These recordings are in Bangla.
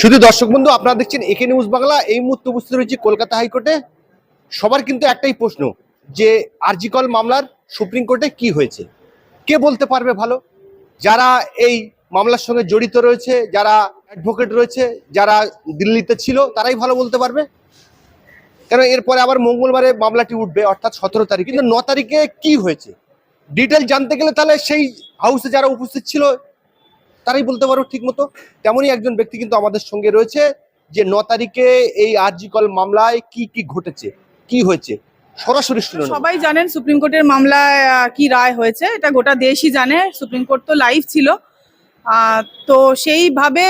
শুধু দর্শক বন্ধু, আপনারা দেখছেন একে নিউজ বাংলা। এই মুহূর্তে উপস্থিত রয়েছে কলকাতা হাইকোর্টে। সবার কিন্তু একটাই প্রশ্ন যে আরজিকল মামলার সুপ্রিম কোর্টে কি হয়েছে? কে বলতে পারবে ভালো? যারা এই মামলার সঙ্গে জড়িত রয়েছে, যারা অ্যাডভোকেট রয়েছে, যারা দিল্লিতে ছিল, তারাই ভালো বলতে পারবে? কেন, এরপরে আবার মঙ্গলবারে মামলাটি উঠবে, অর্থাৎ সতেরো তারিখ। কিন্তু ন তারিখে কি হয়েছে? ডিটেল জানতে গেলে তাহলে সেই হাউসে যারা উপস্থিত ছিল তারাই বলতে পারো ঠিক মতো তেমনই একজন ব্যক্তি কিন্তু আমাদের সঙ্গে রয়েছে যে ন তারিখে এই আরজিকল মামলায় কি কি ঘটেছে, কি হয়েছে, সরাসরি সবাই জানেন সুপ্রিম কোর্টের মামলায় কি রায় হয়েছে। এটা গোটা দেশই জানে, সুপ্রিম কোর্ট তো লাইভ ছিল। তো সেইভাবে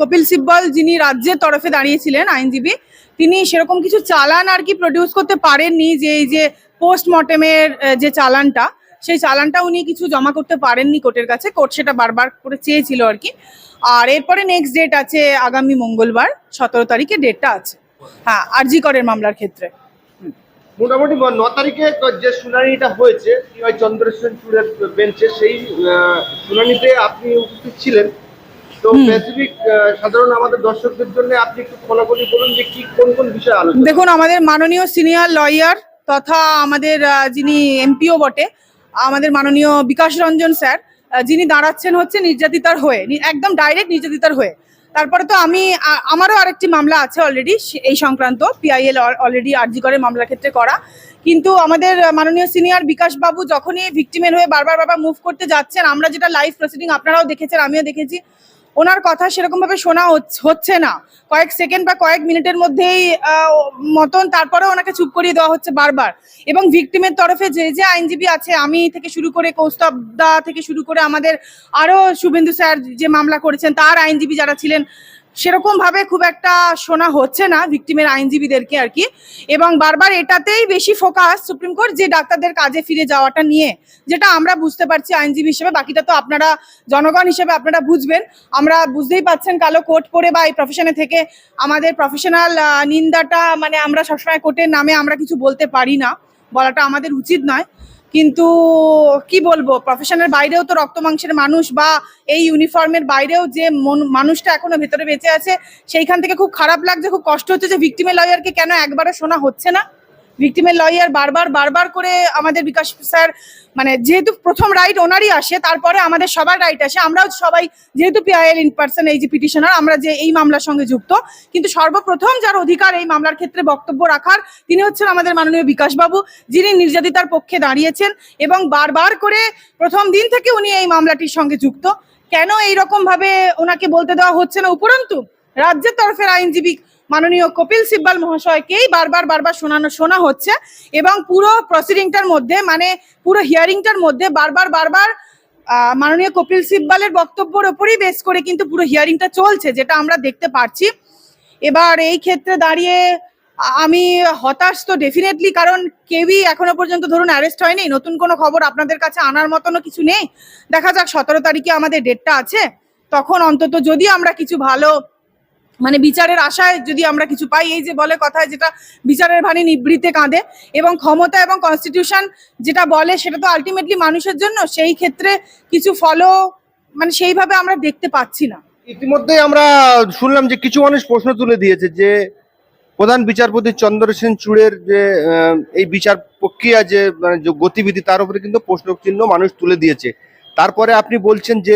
কপিল সিব্বল যিনি রাজ্যের তরফে দাঁড়িয়েছিলেন আইনজীবী, তিনি সেরকম কিছু চালান আর কি প্রডিউস করতে পারেননি যে এই যে পোস্টমর্টেমের যে চালানটা। সেই চালানটা উনি কিছু জমা করতে পারেননি কোর্টের কাছে। কোর্ট সেটা বারবার করে চেয়েছিল আর কি। আর এরপরে নেক্সট ডেট আছে আগামী মঙ্গলবার সতেরো তারিখে ডেটটা আছে। হ্যাঁ আরজি করের মামলার ক্ষেত্রে। মোটামুটি ন তারিখে যে শুনানিটা হয়েছে চূড়ের বেঞ্চে সেই শুনানিতে আপনি উপস্থিত ছিলেন। তো স্পেসিফিক সাধারণ আমাদের দর্শকদের জন্য আপনি একটু খোলাখুলি বলুন যে কি কোন কোন বিষয়ে আলোচনা? দেখুন আমাদের মাননীয় সিনিয়র লয়ার তথা আমাদের যিনি এমপিও বটে আমাদের মাননীয় বিকাশ রঞ্জন স্যার যিনি দাঁড়াচ্ছেন হচ্ছে নির্যাতিতার হয়ে একদম ডাইরেক্ট নির্যাতিতার হয়ে। তারপরে তো আমি আমারও আরেকটি মামলা আছে অলরেডি এই সংক্রান্ত পিআইএল অলরেডি আরজি করে মামলার ক্ষেত্রে করা। কিন্তু আমাদের মাননীয় সিনিয়র বিকাশ বাবু যখনই ভিক্টিমের হয়ে বারবার বারবার মুভ করতে যাচ্ছেন, আমরা যেটা লাইভ প্রসিডিং আপনারাও দেখেছেন, আমিও দেখেছি ওনার কথা সেরকমভাবে শোনা হচ্ছ- না। কয়েক সেকেন্ড বা কয়েক মিনিটের মধ্যেই মতন তারপরে ওনাকে চুপ করিয়ে দেওয়া হচ্ছে বারবার। এবং ভিকটিমের তরফে যে যে আইনজীবী আছে, আমি থেকে শুরু করে কৌস্তব দা থেকে শুরু করে আমাদের আরও শুভেন্দু স্যার যে মামলা করেছেন, তার আইনজীবী যারা ছিলেন সেরকম ভাবে খুব একটা শোনা হচ্ছে না ভিকটিমের আইনজীবীদেরকে আর কি। এবং বারবার এটাতেই বেশি ফোকাস সুপ্রিম কোর্ট যে ডাক্তারদের কাজে ফিরে যাওয়াটা নিয়ে, যেটা আমরা বুঝতে পারছি আইনজীবী হিসেবে, বাকিটা তো আপনারা জনগণ হিসেবে আপনারা বুঝবেন। আমরা বুঝতেই পাচ্ছেন কালো কোর্ট পরে বা এই প্রফেশনে থেকে আমাদের প্রফেশনাল নিন্দাটা মানে আমরা সবসময় কোর্টের নামে আমরা কিছু বলতে পারি না, বলাটা আমাদের উচিত নয়। কিন্তু কি বলব প্রফেশনের বাইরেও তো রক্ত মাংসের মানুষ বা এই ইউনিফর্মের বাইরেও যে মন- মানুষটা এখনও ভেতরে বেঁচে আছে, সেইখান থেকে খুব খারাপ লাগছে, খুব কষ্ট হচ্ছে যে ভিক্টিমের লয়ারকে কেন একবারে শোনা হচ্ছে না। ভিকটিমের লয়ার বারবার বারবার করে আমাদের বিকাশ স্যার মানে যেহেতু প্রথম রাইট ওনারই আসে, তারপরে আমাদের সবার রাইট আসে, আমরাও সবাই যেহেতু পিআইএল ইন পার্সন এই যে পিটিশনার আমরা যে এই মামলার সঙ্গে যুক্ত, কিন্তু সর্বপ্রথম যার অধিকার এই মামলার ক্ষেত্রে বক্তব্য রাখার, তিনি হচ্ছেন আমাদের মাননীয় বিকাশবাবু, যিনি নির্যাতিতার পক্ষে দাঁড়িয়েছেন এবং বারবার করে প্রথম দিন থেকে উনি এই মামলাটির সঙ্গে যুক্ত। কেন এইরকম ভাবে ওনাকে বলতে দেওয়া হচ্ছে না? উপরন্তু, রাজ্যের তরফের আইনজীবী মাননীয় কপিল সিব্বাল মহাশয়কেই বারবার বারবার শোনানো, শোনা হচ্ছে এবং পুরো প্রসিডিংটার মধ্যে মানে পুরো হিয়ারিংটার মধ্যে বারবার বারবার মাননীয় কপিল সিব্বালের বক্তব্যের ওপরই বেস করে কিন্তু পুরো হিয়ারিংটা চলছে, যেটা আমরা দেখতে পারছি। এবার এই ক্ষেত্রে দাঁড়িয়ে আমি হতাশ তো ডেফিনেটলি কারণ কেউই এখনও পর্যন্ত ধরুন অ্যারেস্ট হয়নি, নতুন কোনো খবর আপনাদের কাছে আনার মতনও কিছু নেই। দেখা যাক সতেরো তারিখে আমাদের ডেটটা আছে, তখন অন্তত যদি আমরা কিছু ভালো মানে বিচারের আশায় যদি আমরা কিছু পাই, এই যে বলে কথায় যেটা বিচারের ভানি নিবৃতে কাঁদে এবং ক্ষমতা এবং কনস্টিটিউশন যেটা বলে সেটা তো আলটিমেটলি মানুষের জন্য, সেই ক্ষেত্রে কিছু ফলো মানে সেইভাবে আমরা দেখতে পাচ্ছি না। ইতিমধ্যে আমরা শুনলাম যে কিছু মানুষ প্রশ্ন তুলে দিয়েছে যে প্রধান বিচারপতি চন্দ্রসেন চূড়ের যে এই বিচার প্রক্রিয়া যে মানে যে গতিবিধি, তার উপরে কিন্তু প্রশ্ন চিহ্ন মানুষ তুলে দিয়েছে। তারপরে আপনি বলছেন যে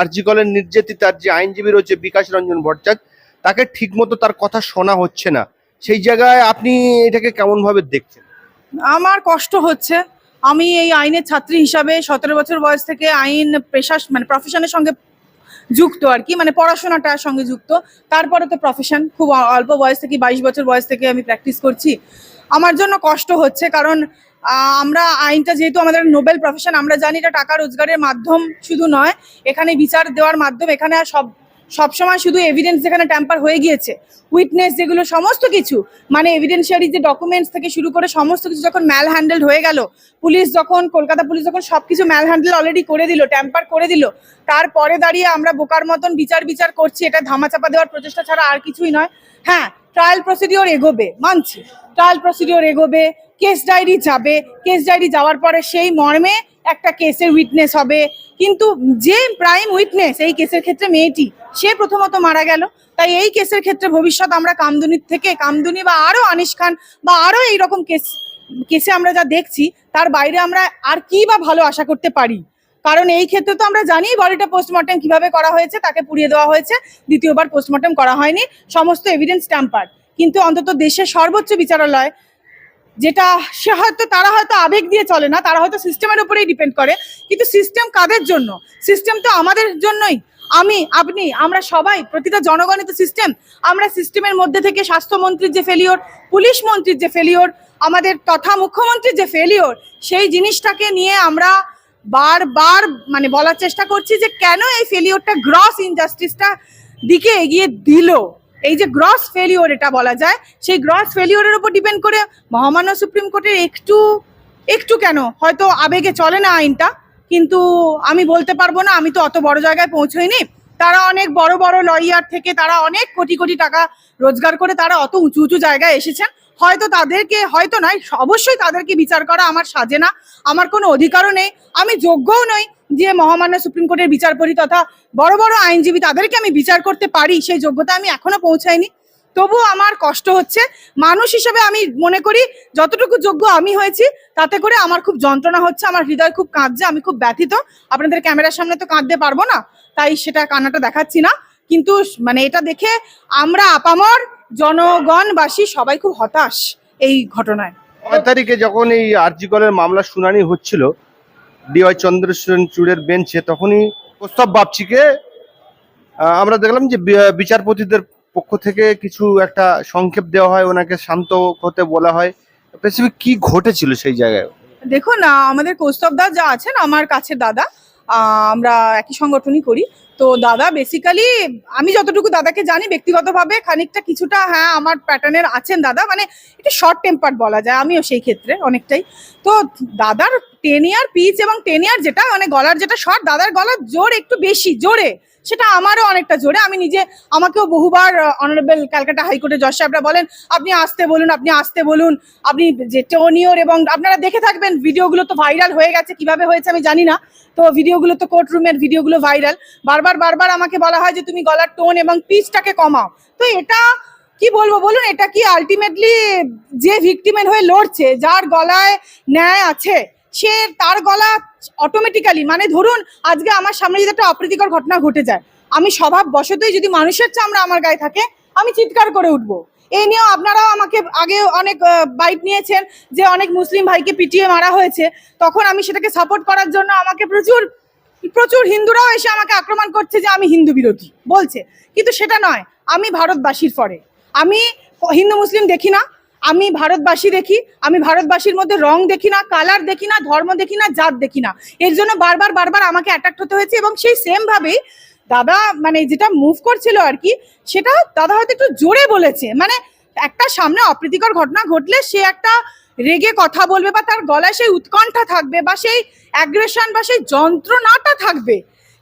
আরজিকলের নির্যাতিতার যে আইনজীবী রয়েছে বিকাশ রঞ্জন ভট্টাচার্য তাকে ঠিকমতো তার কথা শোনা হচ্ছে না। সেই জায়গায় আপনি এটাকে কেমন ভাবে দেখছেন? আমার কষ্ট হচ্ছে। আমি এই আইনের ছাত্রী হিসাবে সতেরো বছর বয়স থেকে আইন পেশা মানে প্রফেশনের সঙ্গে যুক্ত আর কি মানে পড়াশোনাটার সঙ্গে যুক্ত। তারপরে তো প্রফেশন খুব অল্প বয়স থেকে, বাইশ বছর বয়স থেকে আমি প্র্যাকটিস করছি। আমার জন্য কষ্ট হচ্ছে কারণ আমরা আইনটা যেহেতু আমাদের নোবেল প্রফেশন আমরা জানি এটা টাকা রোজগারের মাধ্যম শুধু নয়, এখানে বিচার দেওয়ার মাধ্যম, এখানে সব সবসময় শুধু এভিডেন্স যেখানে ট্যাম্পার হয়ে গিয়েছে উইটনেস যেগুলো সমস্ত কিছু মানে এভিডেন্সিয়ারি যে ডকুমেন্টস থেকে শুরু করে সমস্ত কিছু যখন ম্যাল হ্যান্ডেল হয়ে গেল পুলিশ যখন, কলকাতা পুলিশ যখন সব কিছু ম্যাল হ্যান্ডেল অলরেডি করে দিল ট্যাম্পার করে দিল, তারপরে দাঁড়িয়ে আমরা বোকার মতন বিচার বিচার করছি, এটা ধামাচাপা দেওয়ার প্রচেষ্টা ছাড়া আর কিছুই নয়। হ্যাঁ ট্রায়াল প্রসিডিওর এগোবে, মানছি। ট্রায়াল প্রসিডিওর এগোবে কেস ডায়েরি যাবে কেস ডায়েরি যাওয়ার পরে সেই মর্মে একটা কেসের উইটনেস হবে। কিন্তু যে প্রাইম উইটনেস এই কেসের ক্ষেত্রে মেয়েটি, সে প্রথমত মারা গেল। তাই এই কেসের ক্ষেত্রে ভবিষ্যৎ আমরা কামদুনির থেকে, কামদুনি বা আরও আনিস খান বা আরও এইরকম কেস কেসে আমরা যা দেখছি, তার বাইরে আমরা আর কি বা ভালো আশা করতে পারি? কারণ এই ক্ষেত্রে তো আমরা জানি বডিটা পোস্টমর্টম কীভাবে করা হয়েছে, তাকে পুড়িয়ে দেওয়া হয়েছে। দ্বিতীয়বার পোস্টমর্টম করা হয়নি। সমস্ত এভিডেন্স ট্যাম্পার কিন্তু অন্তত দেশের সর্বোচ্চ বিচারালয় যেটা সে হয়তো, তারা হয়তো আবেগ দিয়ে চলে না, তারা হয়তো সিস্টেমের উপরেই ডিপেন্ড করে। কিন্তু সিস্টেম কাদের জন্য? সিস্টেম তো আমাদের জন্যই। আমি, আপনি, আমরা সবাই, প্রতিটা জনগণিত সিস্টেম আমরা সিস্টেমের মধ্যে থেকে স্বাস্থ্যমন্ত্রীর যে ফেলিওর পুলিশ মন্ত্রীর যে ফেলিওর আমাদের তথা মুখ্যমন্ত্রীর যে ফেলিওর সেই জিনিসটাকে নিয়ে আমরা বারবার মানে বলার চেষ্টা করছি যে কেন এই ফেলিওরটা গ্রস ইনজাস্টিসটা দিকে এগিয়ে দিল। এই যে গ্রস ফেলিওর এটা বলা যায়, সেই গ্রস ফেলিওরের উপর ডিপেন্ড করে মহামান্য সুপ্রিম কোর্টের একটু একটু কেন? হয়তো আবেগে চলে না আইনটা, কিন্তু আমি বলতে পারব না, আমি তো অত বড় জায়গায় পৌঁছইনি। তারা অনেক বড় বড় লয়ার থেকে তারা অনেক কোটি কোটি টাকা রোজগার করে তারা অত উঁচু উঁচু জায়গায় এসেছেন। হয়তো তাদেরকে, হয়তো নয় অবশ্যই তাদেরকে বিচার করা আমার সাজে না, আমার কোনো অধিকারও নেই, আমি যোগ্যও নই যে মহামান্য সুপ্রিম কোর্টের বিচারপতি তথা বড় বড় আইনজীবী তাদেরকে আমি বিচার করতে পারি, সেই যোগ্যতা আমি এখনও পৌঁছাইনি। তবুও আমার কষ্ট হচ্ছে, মানুষ হিসেবে আমি মনে করি যতটুকু যোগ্য আমি হয়েছি, তাতে করে আমার খুব যন্ত্রণা হচ্ছে, আমার হৃদয় খুব কাঁদছে, আমি খুব ব্যথিত, আপনাদের ক্যামেরার সামনে তো কাঁদতে পারব না, তাই সেটা কান্নাটা দেখাচ্ছি না, কিন্তু মানে এটা দেখে আমরা আপামর জনগণবাসী সবাই খুব হতাশ এই ঘটনায়। নয় তারিখে যখন এই আরজিকলের মামলা শুনানি হচ্ছিল ডিওয়াই চন্দ্রচূড়ের বেঞ্চে তখনই প্রস্তাব বাপচিকে আমরা দেখলাম যে বিচারপতিদের পক্ষ থেকে কিছু একটা সংক্ষেপ দেওয়া হয় ওনাকে শান্ত হতে বলা হয়। স্পেসিফিক কি ঘটেছিল সেই জায়গায়? দেখুন আমাদের কৌস্তব দা যা আছেন আমার কাছে দাদা আমরা একই সংগঠনই করি। তো দাদা বেসিক্যালি আমি যতটুকু দাদাকে জানি ব্যক্তিগতভাবে খানিকটা কিছুটা হ্যাঁ আমার প্যাটার্নের আছেন দাদা। মানে একটু শর্ট টেম্পার বলা যায়, আমিও সেই ক্ষেত্রে অনেকটাই। তো দাদার টেন ইয়ার পিচ এবং টেনিয়ার যেটা মানে গলার যেটা শর্ট দাদার গলার জোর একটু বেশি, জোরে, সেটা আমারও অনেকটা জোরে। আমি নিজে, আমাকেও বহুবার অনারেবল ক্যালকাটা হাইকোর্টে জজ সাহেবরা বলেন, আপনি আসতে বলুন, আপনি আসতে বলুন, আপনি যে টোনিওর এবং আপনারা দেখে থাকবেন ভিডিওগুলো তো ভাইরাল হয়ে গেছে, কীভাবে হয়েছে আমি জানি না। তো ভিডিওগুলো তো কোর্ট রুমের ভিডিওগুলো ভাইরাল বারবার বারবার আমাকে বলা হয় যে, তুমি গলার টোন এবং পিচটাকে কমাও। তো এটা, কি বলব বলুন, এটা কি আলটিমেটলি যে ভিকটিমের হয়ে লড়ছে, যার গলায় ন্যায় আছে সে তার গলা অটোমেটিক্যালি মানে ধরুন আজকে আমার সামনে যদি একটা অপ্রীতিকর ঘটনা ঘটে যায়, আমি স্বভাব বশতই যদি মানুষের চামড়া আমার গায়ে থাকে, আমি চিৎকার করে উঠবো। এই নিয়েও আপনারাও আমাকে আগে অনেক বাইট নিয়েছেন যে অনেক মুসলিম ভাইকে পিটিয়ে মারা হয়েছে। তখন আমি সেটাকে সাপোর্ট করার জন্য আমাকে প্রচুর প্রচুর হিন্দুরাও এসে আমাকে আক্রমণ করছে যে আমি হিন্দু বিরোধী, বলছে। কিন্তু সেটা নয়, আমি ভারতবাসীর পরে। আমি হিন্দু মুসলিম দেখি না আমি ভারতবাসী দেখি, আমি ভারতবাসীর মধ্যে রং দেখি না কালার দেখি না, ধর্ম দেখি না, জাত দেখি না। এর জন্য বারবার বারবার আমাকে অ্যাট্রাক্ট হতে হয়েছে এবং সেই সেম ভাবেই দাদা মানে যেটা মুভ করছিল আর কি, সেটা দাদা হয়তো একটু জোরে বলেছে। মানে একটা সামনে অপ্রীতিকর ঘটনা ঘটলে সে একটা রেগে কথা বলবে বা তার গলায় সেই উৎকণ্ঠা থাকবে বা সেই অ্যাগ্রেশন বা সেই যন্ত্রণাটা থাকবে।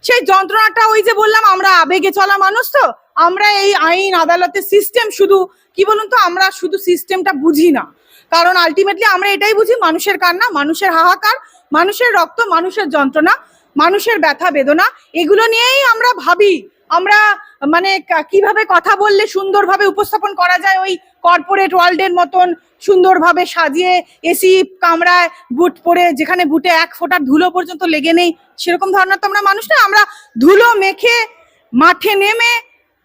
সেই যন্ত্রণাটা ওই যে বললাম, আমরা আবেগে চলা মানুষ তো আমরা এই আইন, আদালতের সিস্টেম শুধু, কি বলুন তো, আমরা শুধু সিস্টেমটা বুঝি না। কারণ আলটিমেটলি আমরা এটাই বুঝি, মানুষের কান্না, মানুষের হাহাকার, মানুষের রক্ত, মানুষের যন্ত্রণা, মানুষের ব্যথা, বেদনা, এগুলো নিয়েই আমরা ভাবি। আমরা মানে কীভাবে কথা বললে সুন্দরভাবে উপস্থাপন করা যায় ওই কর্পোরেট ওয়ার্ল্ডের মতন, সুন্দরভাবে সাজিয়ে এসি কামরায় বুট পরে, যেখানে বুটে এক ফোঁটা ধুলো পর্যন্ত লেগে নেই, সেরকম ধরনের তো আমরা মানুষ না। আমরা ধুলো মেখে, মাঠে নেমে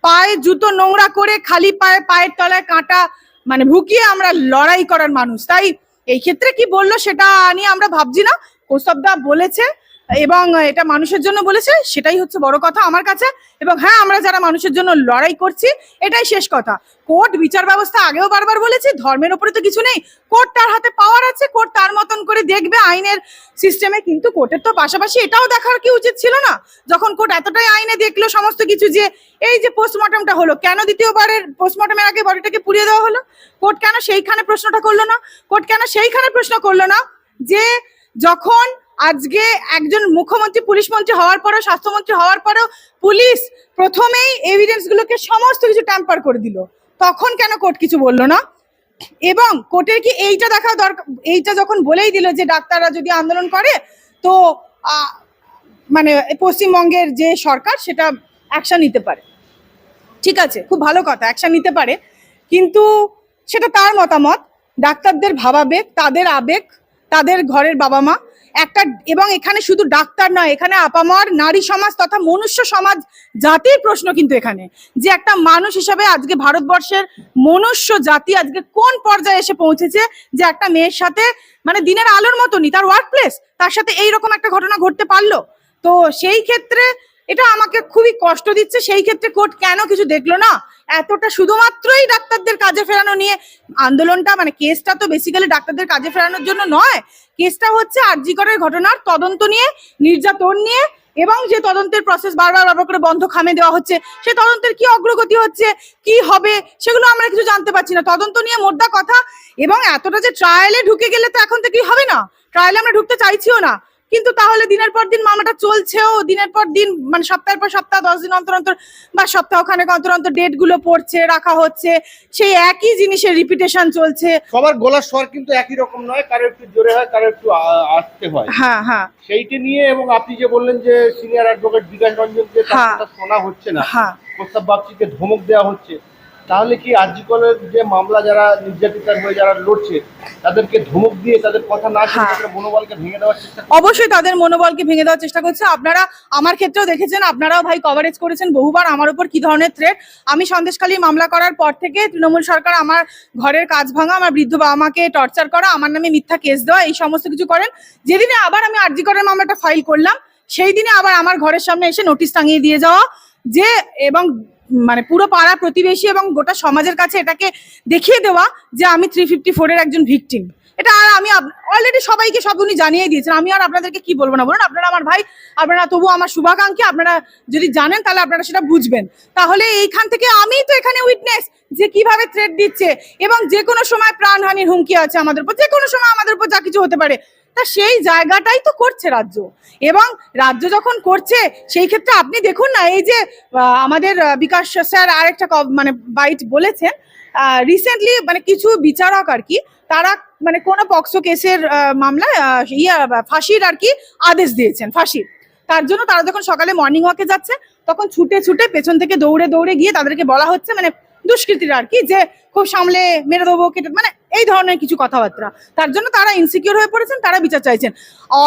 পায়ে জুতো নোংরা করে খালি পায়ে, পায়ের তলায় কাঁটা মানে ভুকিয়ে আমরা লড়াই করার মানুষ। তাই এই ক্ষেত্রে কি বলল সেটা নিয়ে আমরা ভাবছি না। কৌস্তবদা বলেছে এবং এটা মানুষের জন্য বলেছে, সেটাই হচ্ছে বড় কথা আমার কাছে। এবং হ্যাঁ আমরা যারা মানুষের জন্য লড়াই করছি, এটাই শেষ কথা। কোর্ট বিচার ব্যবস্থা আগেও বারবার বলেছি, ধর্মের উপরে তো কিছু নেই। কোর্ট তার হাতে পাওয়ার আছে, কোর্ট তার মতন করে দেখবে আইনের সিস্টেমে কিন্তু কোর্টের তো পাশাপাশি এটাও দেখার কি উচিত ছিল না? যখন কোর্ট এতটাই আইনে দেখল সমস্ত কিছু যে, এই যে পোস্টমর্টমটা হলো, কেন দ্বিতীয়বারের পোস্টমর্টমের আগে বডিটাকে পুড়িয়ে দেওয়া হলো? কোর্ট কেন সেইখানে প্রশ্নটা করল না? কোর্ট কেন সেইখানে প্রশ্ন করল না? যে যখন আজকে একজন মুখ্যমন্ত্রী, পুলিশ মন্ত্রী হওয়ার পরও, স্বাস্থ্যমন্ত্রী হওয়ার পরও পুলিশ প্রথমেই এভিডেন্স গুলোকে সমস্ত কিছু ট্যাম্পার করে দিল। তখন কেন কোর্ট কিছু বলল না? এবং কোর্টের কি এইটা দেখা দরকার, এইটা যখন বলেই দিল যে ডাক্তাররা যদি আন্দোলন করে, তো মানে পশ্চিমবঙ্গের যে সরকার সেটা অ্যাকশন নিতে পারে। ঠিক আছে, খুব ভালো কথা অ্যাকশন নিতে পারে। কিন্তু সেটা তার মতামত। ডাক্তারদের ভাবাবেগ, তাদের আবেগ, তাদের ঘরের বাবা মা একটা এবং এখানে শুধু ডাক্তার নয়, এখানে আপামর, নারী সমাজ তথা মনুষ্য সমাজ জাতির প্রশ্ন কিন্তু এখানে। যে একটা মানুষ হিসাবে আজকে ভারতবর্ষের মনুষ্য জাতি আজকে কোন পর্যায়ে এসে পৌঁছেছে, যে একটা মেয়ের সাথে মানে দিনের আলোর মতনই, তার ওয়ার্ক প্লেস তার সাথে এইরকম একটা ঘটনা ঘটতে পারল? তো সেই ক্ষেত্রে এটা আমাকে খুবই কষ্ট দিচ্ছে। সেই ক্ষেত্রে কোর্ট কেন কিছু দেখল না? এতটা শুধুমাত্রই ডাক্তারদের কাজে ফেরানো নিয়ে আন্দোলনটা মানে কেসটা তো বেসিক্যালি ডাক্তারদের কাজে ফেরানোর জন্য নয়। কেসটা হচ্ছে আরজিকরের ঘটনার তদন্ত নিয়ে, নির্যাতন নিয়ে, এবং যে তদন্তের প্রসেস বারবার বারবার করে বন্ধ খামে দেওয়া হচ্ছে, সে তদন্তের কি অগ্রগতি হচ্ছে, কি হবে, সেগুলো আমরা কিছু জানতে পারছি না। তদন্ত নিয়ে মোদ্দা কথা, এবং এতটা যে ট্রায়ালে ঢুকে গেলে তো এখন থেকেই হবে না? ট্রায়ালে আমরা ঢুকতে চাইছিও না। কিন্তু তাহলে দিনের পর দিন মামলাটা চলছেও দিনের পর দিন মানে সপ্তাহের পর সপ্তাহ দশ দিন অন্তর অন্তর বা সপ্তাহ সপ্তাহখানেক অন্তর অন্তর ডেটগুলো পড়ছে রাখা হচ্ছে সেই একই জিনিসের রিপিটেশন চলছে। সবার গলার স্বর কিন্তু একই রকম নয় কারও একটু জোরে হয় কারও একটু আসতে হয়। হ্যাঁ হ্যাঁ। সেইটা নিয়ে এবং আপনি যে বললেন যে সিনিয়র অ্যাডভোকেট বিকাশ রঞ্জনকে হ্যাঁ। শোনা হচ্ছে না হ্যাঁ। প্রস্তাব বাপসিকে ধমক দেওয়া হচ্ছে তাহলে কি আরজিকলের যে মামলা যারা নির্যাতিতার হয়ে যারা লড়ছে তাদেরকে ধমক দিয়ে তাদের কথা না শুনে হ্যাঁ। তাদের মনোবলকে ভেঙে দেওয়ার চেষ্টা করছে? অবশ্যই তাদের মনোবলকে ভেঙে দেওয়ার চেষ্টা করছে আপনারা আমার ক্ষেত্রেও দেখেছেন আপনারাও ভাই কভারেজ করেছেন বহুবার আমার উপর কি ধরনের থ্রেট আমি সন্দেশখালী মামলা করার পর থেকে তৃণমূল সরকার আমার ঘরের কাজ ভাঙা আমার বৃদ্ধ বাবা মাকে টর্চার করা আমার নামে মিথ্যা কেস দেওয়া এই সমস্ত কিছু করেন যেদিনে আবার আমি আরজি করের মামলাটা ফাইল করলাম সেই দিনে আবার আমার ঘরের সামনে এসে নোটিশ টাঙিয়ে দিয়ে যাওয়া যে এবং মানে পুরো পাড়া প্রতিবেশী এবং গোটা সমাজের কাছে এটাকে দেখিয়ে দেওয়া যে আমি থ্রি ফিফটি ফোরের একজন ভিকটিম এটা আর আমি অলরেডি সবাইকে সব উনি জানিয়ে দিয়েছেন। আমি আর আপনাদেরকে কি বলব না? বলুন, আপনারা আমার ভাই, আপনারা তবু আমার শুভাকাঙ্ক্ষী, আপনারা যদি জানেন তাহলে আপনারা সেটা বুঝবেন। তাহলে এইখান থেকে আমি তো এখানে উইটনেস যে কীভাবে থ্রেট দিচ্ছে এবং যে কোনো সময় প্রাণহানির হুমকি আছে আমাদের উপর যে কোনো সময় আমাদের উপর যা কিছু হতে পারে। তা সেই জায়গাটাই তো করছে রাজ্য। এবং রাজ্য যখন করছে, সেই ক্ষেত্রে আপনি দেখুন না, এই যে আমাদের বিকাশ স্যার আরেকটা মানে বাইট বলেছেন রিসেন্টলি মানে কিছু বিচারক আর কি, তারা মানে কোনো পক্সো কেসের মামলায় ইয়ে ফাঁসির আর কি আদেশ দিয়েছেন, ফাঁসির। তার জন্য তারা যখন সকালে মর্নিং ওয়াকে যাচ্ছে, তখন ছুটে ছুটে পেছন থেকে দৌড়ে দৌড়ে গিয়ে তাদেরকে বলা হচ্ছে মানে দুষ্কৃতীরা আর কি, যে, খুব সামলে মেরে দেবো, কেটে মানে এই ধরনের কিছু কথাবার্তা। তার জন্য তারা ইনসিকিউর হয়ে পড়েছেন, তারা বিচার চাইছেন।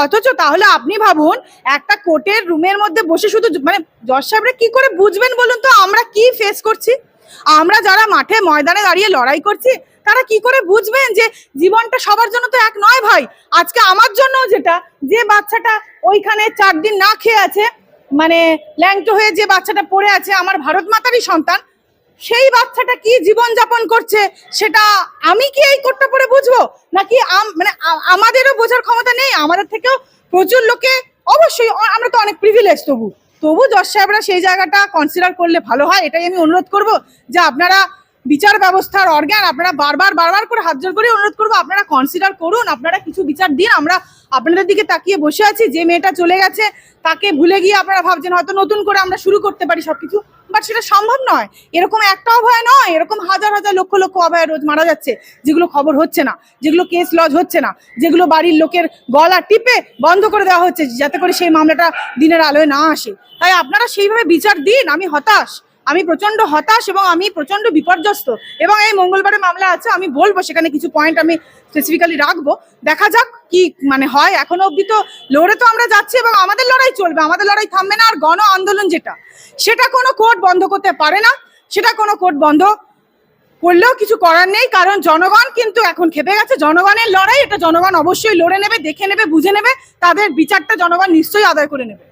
অথচ তাহলে আপনি ভাবুন, একটা কোর্টের রুমের মধ্যে বসে শুধু মানে জজ সাহেবরা কি করে বুঝবেন বলুন তো? আমরা কি ফেস করছি? আমরা যারা মাঠে ময়দানে দাঁড়িয়ে লড়াই করছি, তারা কি করে বুঝবেন যে জীবনটা সবার জন্য তো এক নয় ভাই? আজকে আমার জন্য যেটা, যে বাচ্চাটা ওইখানে চার দিন না খেয়ে আছে মানে ল্যাংটো হয়ে যে বাচ্চাটা পড়ে আছে, আমার ভারত মাতারই সন্তান সেই বাচ্চাটা কি জীবন যাপন করছে সেটা আমি কি এই কোটটা পরে বুঝব? নাকি মানে আমাদেরও বোঝার ক্ষমতা নেই, আমাদের থেকেও প্রচুর লোকে অবশ্যই আমরা তো অনেক প্রিভিলেজ তবু। তবু জজ সাহেবরা সেই জায়গাটা কনসিডার করলে ভালো হয়, এটাই আমি অনুরোধ করব যে আপনারা বিচার ব্যবস্থার অর্গান আপনারা বারবার বারবার করে হাত জোর করে অনুরোধ করব, আপনারা কনসিডার করুন, আপনারা কিছু বিচার দিন, আমরা আপনাদের দিকে তাকিয়ে বসে আছি, যে মেয়েটা চলে গেছে, তাকে ভুলে গিয়ে আপনারা ভাবছেন, হয়তো নতুন করে আমরা শুরু করতে পারি সবকিছু বাট সেটা সম্ভব নয়। এরকম একটা অভয় নয়, এরকম হাজার হাজার লক্ষ লক্ষ অভয় রোজ মারা যাচ্ছে, যেগুলো খবর হচ্ছে না, যেগুলো কেস লজ হচ্ছে না, যেগুলো বাড়ির লোকের গলা টিপে বন্ধ করে দেওয়া হচ্ছে, যাতে করে সেই মামলাটা দিনের আলোয় না আসে। তাই আপনারা সেইভাবে বিচার দিন, আমি হতাশ। আমি প্রচণ্ড হতাশ এবং আমি প্রচণ্ড বিপর্যস্ত। এবং এই মঙ্গলবারে মামলা আছে, আমি বলব সেখানে কিছু পয়েন্ট আমি স্পেসিফিক্যালি রাখব। দেখা যাক কি মানে হয়, এখনও অবধি তো লড়ে তো আমরা যাচ্ছি এবং আমাদের লড়াই চলবে, আমাদের লড়াই থামবে না। আর গণ আন্দোলন যেটা, সেটা কোনো কোর্ট বন্ধ করতে পারে না, সেটা কোনো কোর্ট বন্ধ করলেও কিছু করার নেই, কারণ জনগণ কিন্তু এখন খেপে গেছে। জনগণের লড়াই, এটা জনগণ অবশ্যই লড়ে নেবে, দেখে নেবে, বুঝে নেবে, তাদের বিচারটা জনগণ নিশ্চয়ই আদায় করে নেবে।